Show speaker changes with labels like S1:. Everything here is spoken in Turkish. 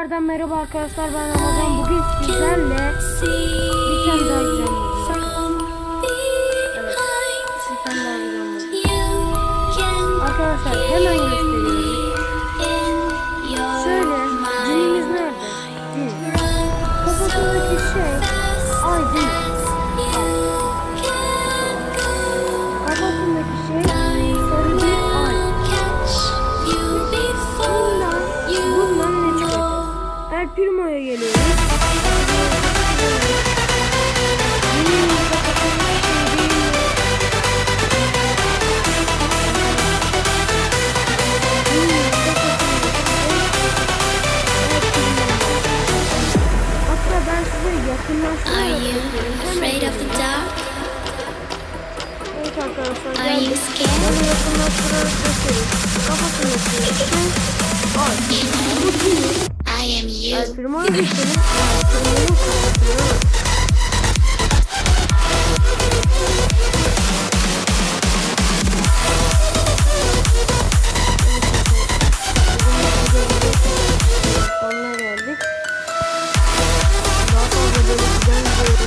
S1: Tekrardan merhaba arkadaşlar ben Ramazan. Bugün sizlerle bir tane daha güzel Evet. Bir tane daha güzel Arkadaşlar hemen ben size yakınlaştırarak
S2: Are you afraid of the dark? Are you scared? Erfirma öyle senin.
S1: Onunla geldik. Daha fazla böyle güzel bir